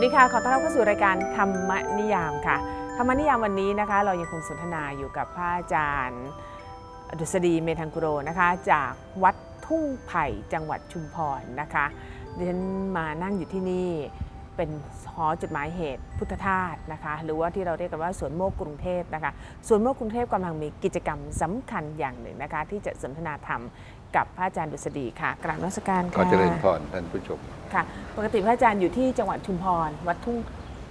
สวัสดีค่ะ ขอต้อนรับเข้าสู่รายการธรรมนิยามค่ะ ธรรมนิยามวันนี้นะคะ เรายังคงสนทนาอยู่กับพระอาจารย์ดุษฎีเมธังกุโรนะคะ จากวัดทุ่งไผ่จังหวัดชุมพรนะคะดิฉันมานั่งอยู่ที่นี่เป็นหอจดหมายเหตุพุทธทาสนะคะ หรือว่าที่เราเรียกกันว่าสวนโมกกรุงเทพนะคะสวนโมกกรุงเทพกำลังมีกิจกรรมสำคัญอย่างหนึ่งนะคะ ที่จะสนทนาธรรม กับพระอาจารย์ดุษฎีค่ะกราบนมัสการขอค่ะเจริญพรท่านผู้ชมค่ะ ปกติพระอาจารย์อยู่ที่จังหวัดชุมพร วัดทุ่ง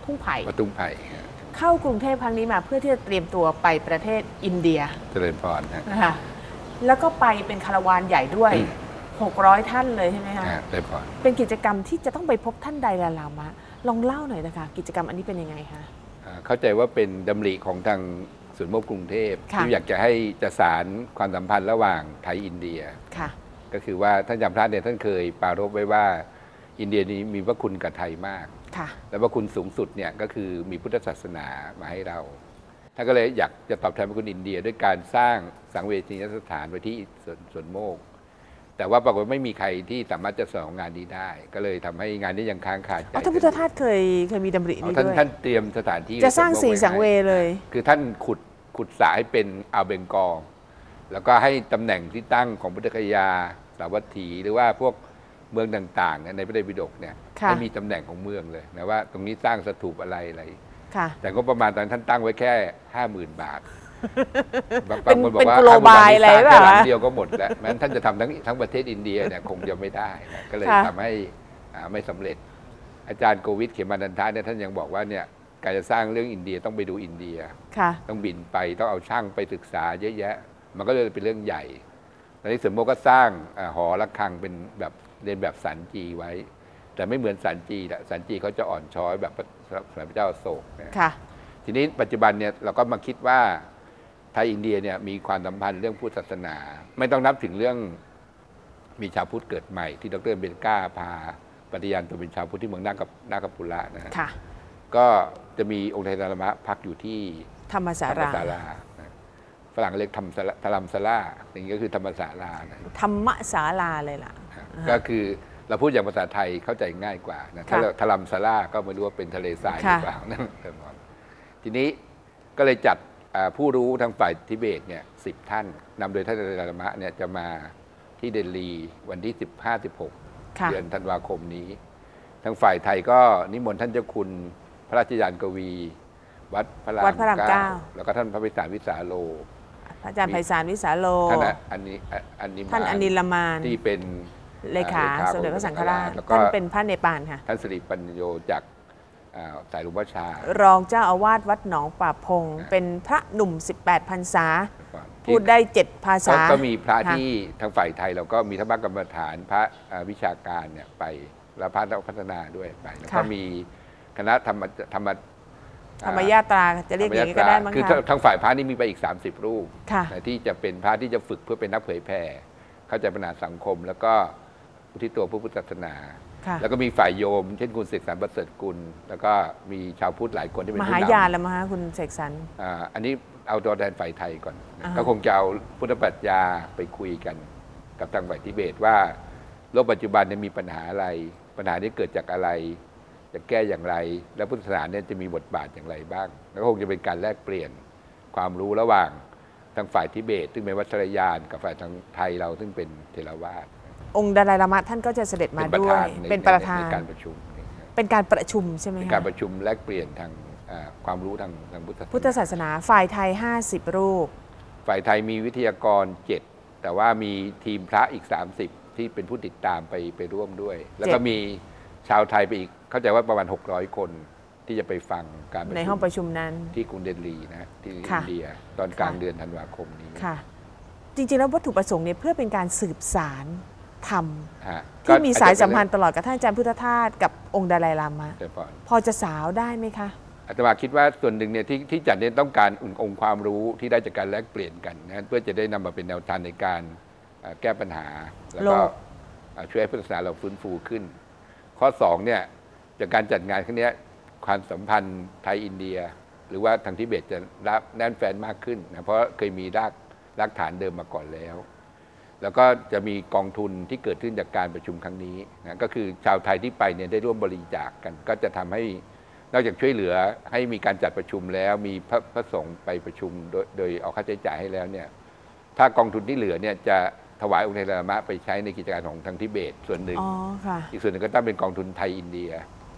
ทุ่งไผ่วัดตุ้งไผ่ฮะเข้ากรุงเทพครั้งนี้มาเพื่อที่จะเตรียมตัวไปประเทศอินเดียเจริญพรฮะ นะคะแล้วก็ไปเป็นคาราวานใหญ่ด้วย600 ท่านเลยใช่ไหมคะฮะเจริญพรเป็นกิจกรรมที่จะต้องไปพบท่านไดลาลามะลองเล่าหน่อยนะคะกิจกรรมอันนี้เป็นยังไงคะ อ่าเข้าใจว่าเป็นดำริของทาง ศูนย์โมกกรุงเทพค่ะ ที่อยากจะให้จะสารความสัมพันธ์ระหว่างไทยอินเดีย ค่ะ ก็คือว่าท่านจำพระเนี่ยท่านเคยปรารภไว้ว่า อินเดียนี้มีพระคุณกับไทยมาก ค่ะ และพระคุณสูงสุดเนี่ยก็คือมีพุทธศาสนามาให้เราท่านก็เลยอยากจะตอบแทนพระคุณอินเดีย ด้วยการสร้างสังเวชนียสถานไว้ที่สวนสวนโมก แต่ว่าปรากฏว่าไม่มีใครที่สามารถจะสนองงานนี้ได้ ก็เลยทำให้งานนี้ยังค้างคาใจอ๋อท่านพุทธทาสเคยเคยมีดำริอ๋อนี้ท่านด้วย ท่านเตรียมสถานที่จะสร้างไว้สีสังเวให้เลย คือท่านขุด ขุดสายเป็นอ่าวเบงกอลแล้วก็ให้ตำแหน่งที่ตั้งของพุทธคยาสาวัตถีหรือว่าพวกเมืองต่างๆเนี่ยในพระไตรปิฎกเนี่ยค่ะให้มีตำแหน่งของเมืองเลยนะว่าตรงนี้สร้างสถูปอะไรอะไรค่ะแต่ก็ประมาณตอนนนท่านตั้งไว้แค่ห้าหมื่นบาทบางเป็นคนบอกเป็นว่ากุโลบายอะไร50,000บาทนี่สร้างแค่หลังหรือเปล่าเดียวก็หมดแล้วแม้นท่านจะทำทั้งทั้งประเทศอินเดียเนี่ยคงจะไม่ได้นะก็เลยค่ะทำให้อ่าไม่สำเร็จ อาจารย์โกวิทเขมานันทาเนี่ยท่านยังบอกว่าเนี่ย การจะสร้างเรื่องอินเดียต้องไปดูอินเดีย ค่ะ ต้องบินไปต้องเอาช่างไปศึกษาเยอะแยะ มันก็เลยเป็นเรื่องใหญ่ตอนนี้สมโมก็สร้างอาหอระฆังเป็นแบบเรียนแบบสันจีไว้ แต่ไม่เหมือนสันจีละสันจีเขาจะอ่อนช้อยแบบสมัยพระเจ้าอโศกนะค่ะ ทีนี้ปัจจุบันเนี่ยเราก็มาคิดว่าไทยอินเดียเนี่ยมีความสัมพันธ์เรื่องพุทธศาสนา ไม่ต้องนับถึงเรื่องมีชาวพุทธเกิดใหม่ที่ดรเบนก้าพาปฏิญาณตัวเป็นชาวพุทธที่เมืองนาคนาคปุระนะฮะค่ะ ก็จะมีองค์ไทยนารมะพักอยู่ที่ธรรมสาธรรมราศาลานะฝรั่งเรียกธรรมศาลาธรรมศาลาอย่างนี้ก็คือธรรมศาลานะธรรมศาลาเลยล่ะฮะอ่าฮะก็คือเราพูดอย่างภาษาไทยเข้าใจง่ายกว่านะถ้าค่ะเราทรัมศาลาก็ไม่รู้ว่าเป็นทะเลทรายหค่ะรือเปล่านั่นเป็นต้นทีนี้ก็เลยจัดอ่าผู้รู้ทางฝ่ายทิเบตเนี่ยสิบท่านนำโดยท่านอาจารย์มะเนี่ยจะมาที่เดลีวันที่ 15-16ค่ะเดือนธันวาคมนี้ ทางฝ่ายไทยก็นิมนต์ท่านเจ้าคุณ พระราชยานกวี วัดพระรามวัดพระรามเก้าแล้วก็ท่านพระพิสารวิสาโลพระอาจารย์ไพศาลวิสาโล ท่านอันนี้อันนี้ท่านอนิลมานที่เป็น เลขาเลขาสมเด็จพระสังฆราชแล้วก็ ท่านเป็นพระเนปาลค่ะ ท่านสิริปัญโยจากอ่าสายหลวงพ่อชารองเจ้าอาวาสวัดหนองป่าพง เป็นพระหนุ่ม 18พรรษาก่อนพูดได้ 7 ภาก็ษา ก็มีพระค่ะ ที่ทางฝ่ายไทยเราก็มีธรรมกรรมฐานพระอ่าวิชาการเนี่ยไปแล้วพระนักพัฒนาด้วยไปแล้วก็มี คณะธรรมธรรมธรรมยาตราจะเรียกอย่างนี้ก็ได้มั้งคือคะทางฝ่ายพระนี่มีไปอีก 30 รูปค่ะนะที่จะเป็นพระที่จะฝึกเพื่อเป็นนักเผยแผ่เข้าใจปัญหาสังคม แล้วก็อุทิศตัวพระพุทธศาสนาค่ะแล้วก็มีฝ่ายโยม เช่นคุณเสกสรรประเสริฐกุล แล้วก็มีชาวพุทธหลายคนที่เป็นมผู้หานำยานแล้วมั้งคะคุณเสกสรรอ่าอันนี้เอาตัวแทนฝ่ายไทยก่อนนะอ่าฮะก็คงจะเอาพุทธปรัชญาไปคุยกัน กับทางฝ่ายทิเบตว่า โลกปัจจุบันเนี่ยมีปัญหาอะไร ปัญหานี้เกิดจากอะไร จะแก้อย่างไร แล้วพุทธศาสนาเนี่ยจะมีบทบาทอย่างไรบ้าง แล้วก็คงจะเป็นการแลกเปลี่ยนความรู้ระหว่างทางฝ่ายทิเบต ซึ่งเป็นวัชรยาน กับฝ่ายทางไทยเราซึ่งเป็นเทรวาสองค์ดาลายลามะท่านก็จะเสด็จมาเป็นประด้วยธานในเป็นประธานในการประชุมนี่ครับเป็นการประชุมใช่ไหมเป็นคะการประชุมแลกเปลี่ยนทางอ่าความรู้ทางทางพุทธศาสนาพุทธศาสนาฝ่ายไทย 50 รูป ฝ่ายไทยมีวิทยากร 7 แต่ว่ามีทีมพระอีก 30 ที่เป็นผู้ติดตามไปไปร่วมด้วย แล้วก็เจ็ดมี ชาวไทยไปอีก เข้าใจว่าประมาณ 600 คนที่จะไปฟังการประในชุห้อมงประชุมนั้นที่กรุงเดลีนะที่ค่ะอินเดียตอนกลางค่ะเดือนธันวาคมนี้ค่ะ จริงๆ แล้ววัตถุประสงค์เนี่ยเพื่อเป็นการสืบสารธรรมฮะที่มีสายสัมพันธ์ธ์ตลอดกับท่านอาจารย์พุทธทาสกับองค์ดาลายลามะเดี๋ยวก่อนพอจะสาวได้ไหมคะอาตมาคิดว่าส่วนหนึ่งเนี่ยที่ที่จัดเนี่ยต้องการองค์ความรู้ที่ได้จากการแลกเปลี่ยนกันนะเพื่อจะได้นำมาเป็นแนวทางในการเอ่อแก้ปัญหา แล้วก็โลกเอ่อช่วยให้พุทธศาสนาเราฟื้นฟูขึ้น ข้อสองเนี่ยจากการจัดงานครั้งนี้ความสัมพันธ์ไทยอินเดีย หรือว่าทางทิเบตจะรับแน่นแฟนมากขึ้นนะเพราะเคยมีรากรากฐานเดิมมาก่อนแล้ว แล้วก็จะมีกองทุนที่เกิดขึ้นจากการประชุมครั้งนี้นะก็คือชาวไทยที่ไปเนี่ยได้ร่วมบริจาคกัน ก็จะทำให้นอกจากช่วยเหลือให้มีการจัดประชุมแล้วมีพระพระสงฆ์ไปประชุมโดยโดยเอาค่าใช้จ่ายให้แล้วเนี่ยถ้ากองทุนที่เหลือเนี่ยจะ ถวายองค์เทลามะไปใช้ในกิจการของทางทิเบตส่วนหนึ่ง อ๋อค่ะ อีกส่วนหนึ่งก็ต้องเป็นกองทุนไทยอินเดีย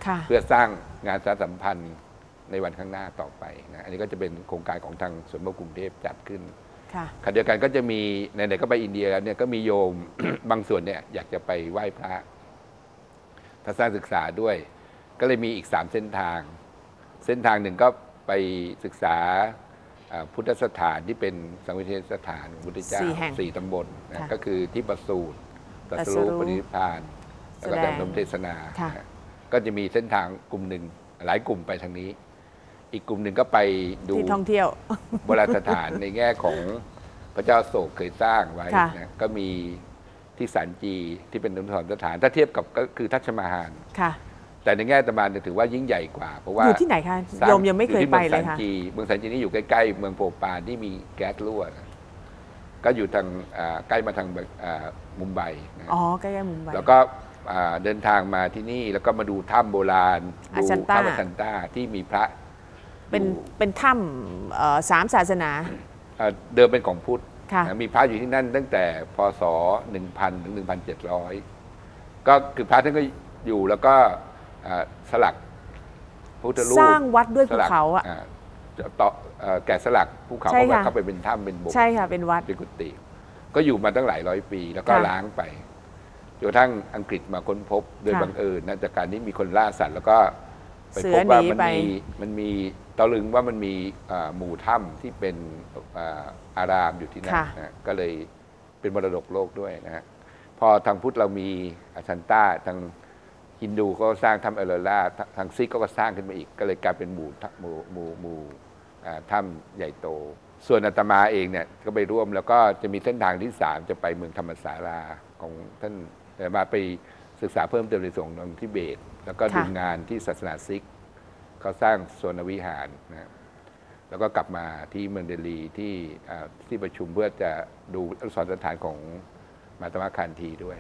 ค่ะ เพื่อสร้างงานสารสัมพันธ์ในวันข้างหน้าต่อไปนะอันนี้ก็จะเป็นโครงการของทางสวนมกรุงเทพจัดขึ้นค่ะ ขณะเดียวกันก็จะมีไหนๆก็ไปอินเดียแล้วเนี่ยก็มีโยม บางส่วนเนี่ยอยากจะไปไหว้พระทัศนศึกษาด้วย ก็เลยมีอีกสามเส้นทาง เส้นทางหนึ่งก็ไปศึกษาอ่า พุทธสถานที่เป็นสังเวชสถานของพุทธเจ้าสี่แห่งสี่ตำบลนะค่ะก็คือที่ประสูตรตรัตรัสสรู้รู้ปฏินิพพาน แล้วก็แสดแบงบนมเทศนาค่ะ นะก็จะมีเส้นทางกลุ่มหนึ่งหลายกลุ่มไปทางนี้ อีกกลุ่มหนึ่งก็ไปดู ที่ท่องเที่ยว โบราณสถานในแง่ของพระเจ้าโศกเคยสร้างไว้ค่ะนะก็มีที่สันจีที่เป็นอนุสรณ์สถาน ถ้าเทียบกับก็คือทัชมาฮานค่ะ แต่ในแง่ตะมานถือว่ายิ่งใหญ่กว่า เพราะว่าอยู่ที่ไหนคะสร้าโยมยังไม่เคยไปเลยอค่ะที่เมืองสันจีเมืองสันจีนี่อยู่ใกล้ๆเมืองโพปานที่มีแก๊สรั่วนะก็อยู่ทางอ่าใกล้มาทางอ่ามุมไบนะอ๋อใกล้ๆมุมไบแล้วก็อ่าเดินทางมาที่นี่แล้วก็มาดูถ้ำโบราณอาดูชันต้าถ้ำอาชันต้าที่มีพระ เป็นอยู่เป็นถ้ำเอ่อสามศาสนาเอ่อเดิมเป็นของพุทธค่ะนะมีพระอยู่ที่นั่นตั้งแต่พศ 1000 ถึง 1,700 ก็คือพระท่านก็อยู่แล้วก็ อ่าสลักพุทธรูปสร้างวัดด้วยสภูลักเขาอะอ่าต่อเอ่อแกะสลักภูเขาใช่เข้าไปค่ะ เข้าไปเป็นถ้ำเป็นโบสถ์ ใช่ค่ะเป็นวัด เป็นกุฏิก็อยู่มาตั้งหลายร้อยปี แล้วก็ค่ะล้างไปจนกระทั่งอังกฤษมาค้นพบโดยค่ะบังเอิญนะจากการที่มีคนล่าสัตว์ แล้วก็ไปเสืพอบว่าหนีมันไป มีมันมีตะลึงว่ามันมีอ่าหมู่ถ้ำที่เป็นอ่าอารามอยู่ที่นั่นค่ะนะก็เลยเป็นมรดกโลกด้วยนะฮะพอทางพุทธเรามีอาชันต้าทาง ฮินดูเขาก็สร้างถ้ำเอโลราททางซิกก็สร้างขึ้นมาอีก ก็เลยกลายเป็นหมู่ถ้ำหมู่หมู่หมู่อ่าถ้ำใหญ่โต ส่วนอาตมาเองเนี่ยก็ไปร่วมแล้วก็จะมีเส้นทางที่สามจะไปเมืองธรรมศาลาของท่านแต่มาไปศึกษาเพิ่มเติมในส่วนของทิเบต แล้วก็ดูค่ะงานที่ศาสนาซิกเขาสร้างโซนวิหารนะแล้วก็กลับมาที่เมืองเดลีที่อ่าที่ประชุมเพื่อจะดูอนุสรณ์สถานของมาตมะคันธีด้วย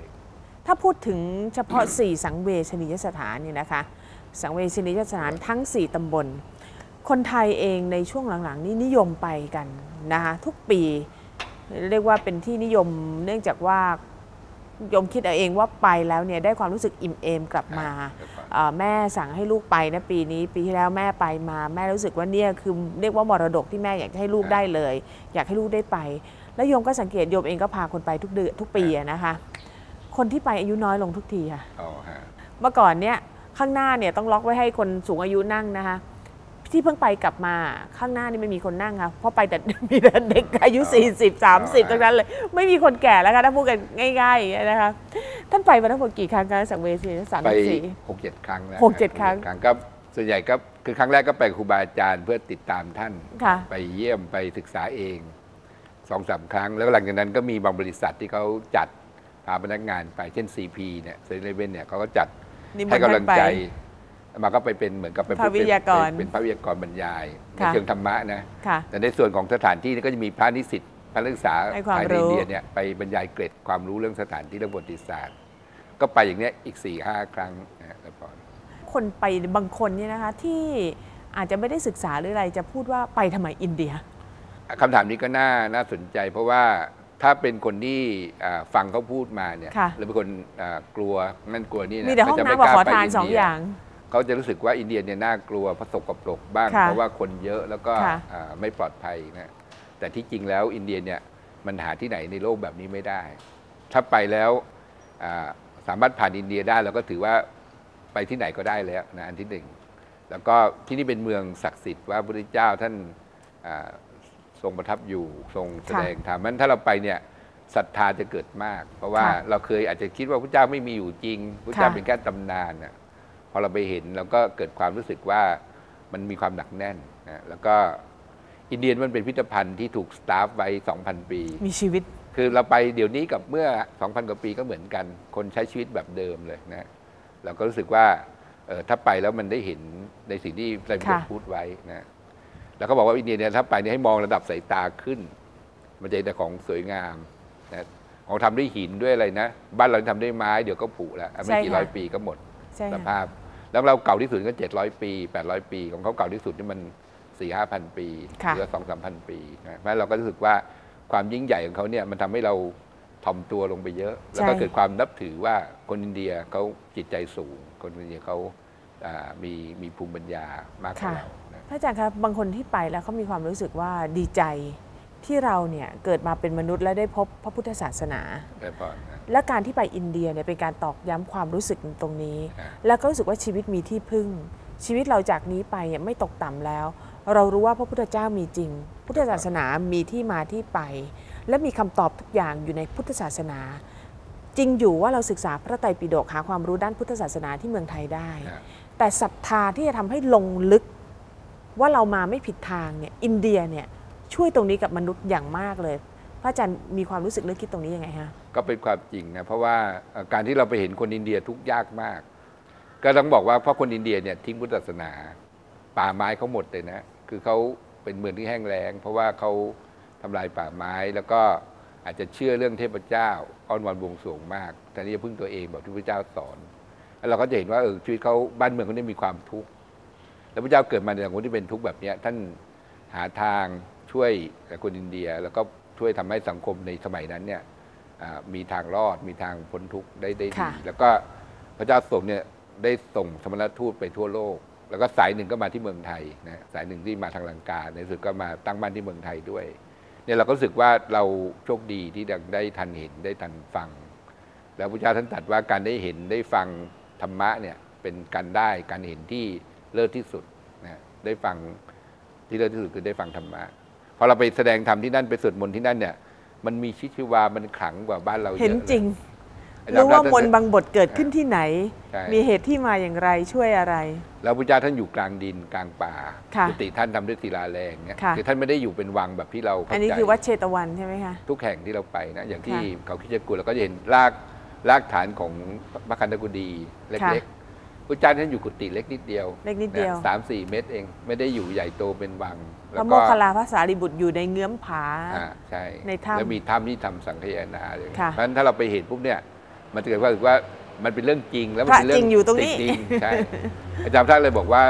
ถ้าพูดถึงเฉพาะ 4 สังเวชนียสถานเนี่ยนะคะ สังเวชนียสถานทั้ง 4 ตำบล คนไทยเองในช่วงหลังๆ นี่นิยมไปกันนะคะทุกปี เรียกว่าเป็นที่นิยมเนื่องจากว่าโยมคิดเอาเองว่าไปแล้วเนี่ยได้ความรู้สึกอิ่มเอมกลับมาเอ่อแม่สั่งให้ลูกไปนะปีนี้ ปีที่แล้วแม่ไปมา แม่รู้สึกว่าเนี่ยคือเรียกว่ามรดกที่แม่อยากจะให้ลูกได้เลย อยากให้ลูกได้ไป แล้วโยมก็สังเกตโยมเองก็พาคนไปทุกเดือนทุกปีอะนะคะ คนที่ไปอายุน้อยลงทุกทีค่ะ อ๋อฮะเมื่อก่อนเนี่ยข้างหน้าเนี่ยต้องล็อกไว้ให้คนสูงอายุนั่งนะคะที่เพิ่งไปกลับมาข้างหน้านี่ไม่มีคนนั่งค่ะเพราะไปแต่ มีแต่เด็กอายุ 40 30ทั้งนั้นเลย ไม่มีคนแก่แล้วค่ะถ้าพูดกันง่ายๆอย่างเงี้ยนะคะท่านไปมาทั้งหมดกี่ครั้งคะสังเวชสามไปสี่ หกเจ็ดครั้งแล้วหกเจ็ดครั้งครั้งก็ส่วนใหญ่ก็คือครั้งแรกก็ไปครูบาอาจารย์เพื่อติดตามท่าน ค่ะ ไปเยี่ยมไปศึกษาเองสองสามครั้ง แล้วหลังจากนั้นก็มีบางบริษัทที่เขาจัด พาพนักงานไปเช่น CP เนี่ยเซเลเว่นเนี่ยเขาก็จัดนิมนให้ต์กำท่าลันงไปใจมาก็ไปเป็นเหมือนกับไปพระวิทยากรเป็นเป็นพระวิทยากรบรรยายในค่ะเชิงธรรมะนะค่ะแต่ในส่วนของสถานที่นี่ก็จะมีพระนิสิตพระนักศึกษาให้ความภายในรู้อินเดียเนี่ยไปบรรยายเกร็ดความรู้เรื่องสถานที่เรื่องประวัติศาสตร์ ก็ไปอย่างเนี้ยอีก4ี่ห้าครั้งนะฮะแล้วพอคนไปบางคนเนี่ยนะคะที่อาจจะไม่ได้ศึกษาหรืออะไรจะพูดว่าไปทำไมอินเดียคำถามนี้ก็น่าน่าสนใจ เพราะว่า ถ้าเป็นคนที่อ่าฟังเขาพูดมาเนี่ยค่ะ หรือเป็นคนอ่ากลัวนั่นกลัวนี่นะมีแต่ห้องก็จะไม่น้ำกับกล้ขอไปทานสองเดีอย่าง เขาจะรู้สึกว่าอินเดียเนี่ยน่ากลัวประสบกับปรกบ้างค่ะเพราะว่าคนเยอะแล้วก็ค่ะ อ่าไม่ปลอดภัยนะแต่ที่จริงแล้วอินเดียเนี่ยมันหาที่ไหนในโลกแบบนี้ไม่ได้ ถ้าไปแล้วอ่าสามารถผ่านอินเดียได้เราก็ถือว่าไปที่ไหนก็ได้แล้วนะอันที่หนึ่งแล้วก็ที่นี่เป็นเมืองศักดิ์สิทธิ์ว่าพระพุทธเจ้าท่านอ่า ทรงประทับอยู่ทรงแสดงธรรมนั้นถ้าเราไปเนี่ยศรัทธาจะเกิดมาก เพราะว่าค่ะเราเคยอาจจะคิดว่าพระเจ้าไม่มีอยู่จริงพระเจ้าค่ะเป็นแค่ตำนานน่ะพอเราไปเห็นเราก็เกิดความรู้สึกว่ามันมีความหนักแน่นนะแล้วก็อินเดียมันเป็นพิพิธภัณฑ์ที่ถูกสตาฟไว้ 2,000 ปี มีชีวิต คือเราไปเดี๋ยวนี้กับเมื่อ 2,000 กว่าปีก็เหมือนกัน คนใช้ชีวิตแบบเดิมเลยนะเราก็รู้สึกว่าเออถ้าไปแล้วมันได้เห็นในสิ่งที่ไตรปิฎกค่ะพูดไว้นะ แล้วก็บอกว่าอินเดียเนี่ยถ้าไปเนี่ยให้มองระดับสายตาขึ้น มันจะเห็นแต่ของสวยงามนะของของทำด้วยหินด้วยอะไรนะ บ้านเราทำด้วยไม้เดี๋ยวก็ผุแล้วไม่ใช่กี่ค่ะร้อยปีก็หมดใช่สค่ะภาพ แล้วเราเก่าที่สุดก็เจ็ดร้อยปีแปดร้อยปีของเขาเก่าที่สุดนี่มันสี่ห้าพันปีค่ะหรือสองสามพันปีนะเพราะฉะนั้นเราก็รู้สึกว่าความยิ่งใหญ่ของเขาเนี่ยมันทำให้เราถ่อมตัวลงไปเยอะ แล้วก็เกิดความนับถือว่าคนอินเดียเขาจิตใจสูง คนอินเดียเขาอ่ามีมีภูมิปัญญามากกว่าค่ะเรานะพระ อาจารย์ครับบางคนที่ไปแล้วเขามีความรู้สึกว่าดีใจที่เราเนี่ยเกิดมาเป็นมนุษย์และได้พบพระพุทธศาสนาแต่พอนะและการที่ไปอินเดียเนี่ยเป็นการตอกย้ำความรู้สึกตรงนี้อ่าแล้วก็รู้สึกว่าชีวิตมีที่พึ่ง ชีวิตเราจากนี้ไปเนี่ยไม่ตกต่ำแล้ว เรารู้ว่าพระพุทธเจ้ามีจริง พุทธศาสนามีที่มาที่ไป และมีคำตอบทุกอย่างอยู่ในพุทธศาสนา จริงอยู่ว่าเราศึกษาพระไตรปิฎกหาความรู้ด้านพุทธศาสนาที่เมืองไทยได้นะแต่ศรัทธาที่จะทำให้ลงลึก ว่าเรามาไม่ผิดทางเนี่ยอินเดียเนี่ยช่วยตรงนี้กับมนุษย์อย่างมากเลย พระอาจารย์มีความรู้สึกนึกคิดตรงนี้ยังไงฮะก็เป็นความจริงนะเพราะว่าการที่เราไปเห็นคนอินเดียทุกยากมาก ก็ต้องบอกว่าเพราะคนอินเดียเนี่ยทิ้งพุทธศาสนา ป่าไม้เขาหมดเลยนะ คือเขาเป็นเมืองที่แห้งแล้ง เพราะว่าเขาทำลายป่าไม้แล้วก็อาจจะเชื่อเรื่องเทพเจ้าอ้อนวอนบวงสรวงมากแต่นี่จะพึ่งตัวเองแบบที่พระเจ้าสอนแล้วเราก็จะเห็นว่าเออชีวิตเขาบ้านเมืองเขาเนี่ยมีความทุกข์ แล้วพระเจ้าเกิดมาในสังคมที่เป็นทุกข์แบบเนี้ยท่านหาทางช่วยคนอินเดีย แล้วก็ช่วยทำให้สังคมในสมัยนั้นเนี่ยอ่ามีทางรอดมีทางพ้นทุกข์ได้ได้ดีค่ะแล้วก็พระเจ้าทรงเนี่ยได้ส่งสมณทูตไปทั่วโลก แล้วก็สายหนึ่งก็มาที่เมืองไทยนะสายหนึ่งที่มาทางลังกาในที่สุดก็มาตั้งบ้านที่เมืองไทยด้วยเนี่ยเราก็รู้สึกว่าเราโชคดีที่ได้ทันเห็นได้ทันฟัง แล้วพระเจ้าท่านตรัสว่าการได้เห็นได้ฟังธรรมะเนี่ยเป็นการได้การเห็นที่ เลิศที่สุดนะได้ฟังที่เลิศที่สุดคือได้ฟังธรรมะพอเราไปแสดงธรรมที่นั่นไปสวดมนต์ที่นั่นเนี่ย มันมีชีวิตชีวามันขลังกว่าบ้านเราเยอะเห็นจริงเลยรู้ว่าอจมย์นต์บางบทเกิดขึ้นที่ไหนใช่มีเหตุที่มาอย่างไรช่วยอะไร แล้วพระเจ้าท่านอยู่กลางดินกลางป่าค่ะกุฏิท่านทำด้วยศิลาแรงเนี่ยค่ะคือท่านไม่ได้อยู่เป็นวังแบบที่เราอัเข้านนี้ใจคือวัดเชตวันใช่ไหมคะทุกแห่งที่เราไปนะอย่างที่ค่ะเขาคิดจกุลเราก็จะเห็นรากรากฐานของพระคันธกุฎีเค่ะล็กๆ พระเจ้าท่านอยู่กุฏิเล็กนิดเดียวเล็กนิดเดียว สามสี่เมตรเอง ไม่ได้อยู่ใหญ่โตเป็นวังพแล้วระโมก็คคัลลาภาษารีบุตรอยู่ในเงื้อมผาอ่าใช่ในถ้ำแล้วมีถ้ำที่ทำสังฆยนาเลยเพค่ะราะฉะนั้นถ้าเราไปเห็นปุ๊บเนี่ย มันจะเกิดความรู้สึกว่ามันเป็นเรื่องจริงแล้วมัพระเป็นเรื่จริงอยู่ตรงนี้จริงๆใช่อาจารย์ท่านเลยบอกว่า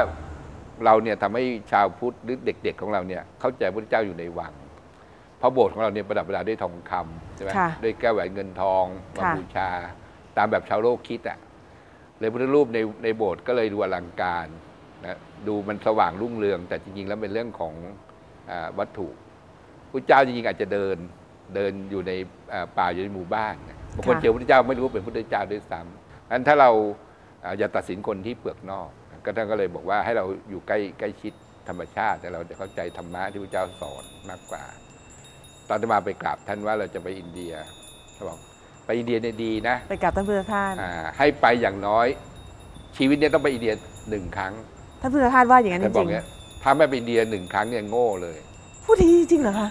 เราเนี่ยทำให้ชาวพุทธหรือเด็ก ๆ ของเราเนี่ยเข้าใจพระเจ้าอยู่ในวังเพราะโบสถ์ของเราเนี่ยประดับประดาด้วยทองคำใช่ไหมค่ะด้วยแก้วแหวนเงินทองมาค่ะบูชา ตามแบบชาวโลกคิดอะ เลยพุทธรูปในในโบสถ์ก็เลยดูอลังการนะดูมันสว่างรุ่งเรือง แต่จริงๆแล้วเป็นเรื่องของอาวัตถุพระเจ้าจริงๆอาจจะเดินเดินอยู่ในอ่าป่าอยู่ในหมู่บ้านนะบางคนค่ะเจอพระเจ้าไม่รู้ว่าเป็นพระเจ้าด้วยซ้ำงั้นถ้าเราอ่าอย่าตัดสินคนที่เปลือกนอก ก็ท่านก็เลยบอกว่าให้เราอยู่ใกล้ใกล้ชิดธรรมชาติ แต่เราจะเข้าใจธรรมะที่พระเจ้าสอนมากกว่า ตอนที่มาไปกราบท่านว่าเราจะไปอินเดียเขาบอกไป อินเดียเนี่ยดีนะไปกับท่านพุทธทาสอ่าให้ไปอย่างน้อย ชีวิตเนี่ยต้องไปอินเดียหนึ่งครั้งท่านพุทธทาสว่าอย่างนั้นจท่านบอริกงเนี้ยถ้าไม่ไปอินเดียหนึ่งครั้งเนี่ยโง่เลย ๆพูดดีจริงเหรอคะ